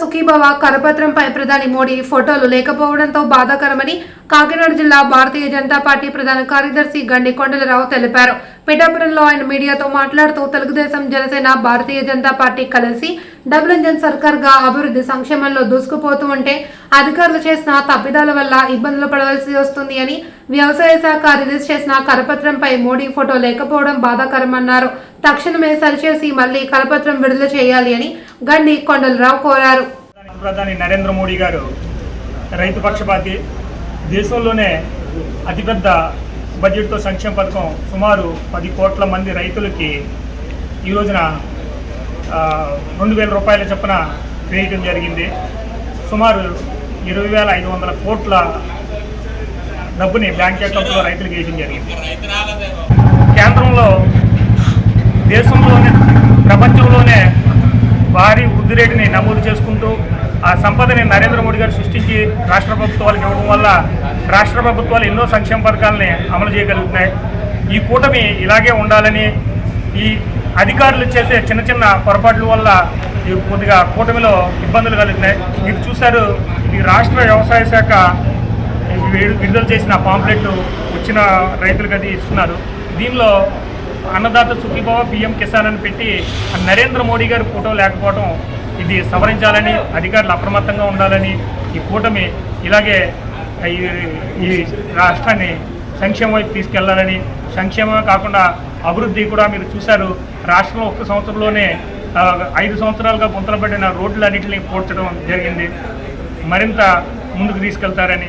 సుఖీభవ కరపత్రంపై ప్రధాని మోడీ ఫోటోలు లేకపోవడంతో బాధాకరమని కాకినాడ జిల్లా భారతీయ జనతా పార్టీ ప్రధాన కార్యదర్శి గండి కొండలరావు తెలిపారు. పిఠాపురంలో ఆయన మీడియాతో మాట్లాడుతూ తెలుగుదేశం జనసేన భారతీయ జనతా పార్టీ కలిసి డబుల్ ఇంజన్ సర్కార్గా అభివృద్ధి సంక్షేమంలో దూసుకుపోతూ ఉంటే అధికారులు చేసిన తప్పిదాల వల్ల ఇబ్బందులు పడవలసి వస్తుంది అని వ్యవసాయ శాఖ రిలీజ్ చేసిన కరపత్రంపై మోడీ ఫోటో లేకపోవడం బాధాకరమన్నారు. తక్షణమే సరిచేసి మళ్ళీ కలపత్రం విడుదల చేయాలి అని గండి కొండలరావు కోరారు. ప్రధాని నరేంద్ర మోడీ గారు రైతు పక్షపాతి దేశంలోనే అతిపెద్ద బడ్జెట్తో సంక్షేమ పథకం సుమారు పది కోట్ల మంది రైతులకి ఈ రోజున రెండు వేల రూపాయల చొప్పున వేయటం జరిగింది. సుమారు ఇరవై వేల ఐదు వందల కోట్ల డబ్బుని బ్యాంక్ అకౌంట్లో రైతులకు వేయడం జరిగింది. కేంద్రంలో వృద్ధి రేటుని నమోదు చేసుకుంటూ ఆ సంపదని నరేంద్ర మోడీ గారు సృష్టించి రాష్ట్ర ప్రభుత్వాలకు ఇవ్వడం వల్ల రాష్ట్ర ప్రభుత్వాలు ఎన్నో సంక్షేమ పథకాలని అమలు చేయగలుగుతున్నాయి. ఈ కూటమి ఇలాగే ఉండాలని ఈ అధికారులు చేసే చిన్న చిన్న పొరపాట్ల వల్ల ఈ కొద్దిగా కూటమిలో ఇబ్బందులు కలుగుతున్నాయి. మీరు చూశారు ఈ రాష్ట్ర వ్యవసాయ శాఖ విడుదల చేసిన పాంప్లెట్ వచ్చిన రైతులకు అది ఇస్తున్నారు. దీనిలో అన్నదాత సుఖీభావ పిఎం కిసాన్ అని పెట్టి నరేంద్ర మోడీ గారి ఫోటో లేకపోవడం ఇది సవరించాలని అధికారులు అప్రమత్తంగా ఉండాలని ఈ కూటమి ఇలాగే ఈ రాష్ట్రాన్ని సంక్షేమం వైపు తీసుకెళ్ళాలని సంక్షేమమే కాకుండా అభివృద్ధి కూడా మీరు చూశారు. రాష్ట్రంలో ఒక్క సంవత్సరంలోనే ఐదు సంవత్సరాలుగా గుంతలు పడిన రోడ్లన్నింటినీ పోడ్చడం జరిగింది. మరింత ముందుకు తీసుకెళ్తారని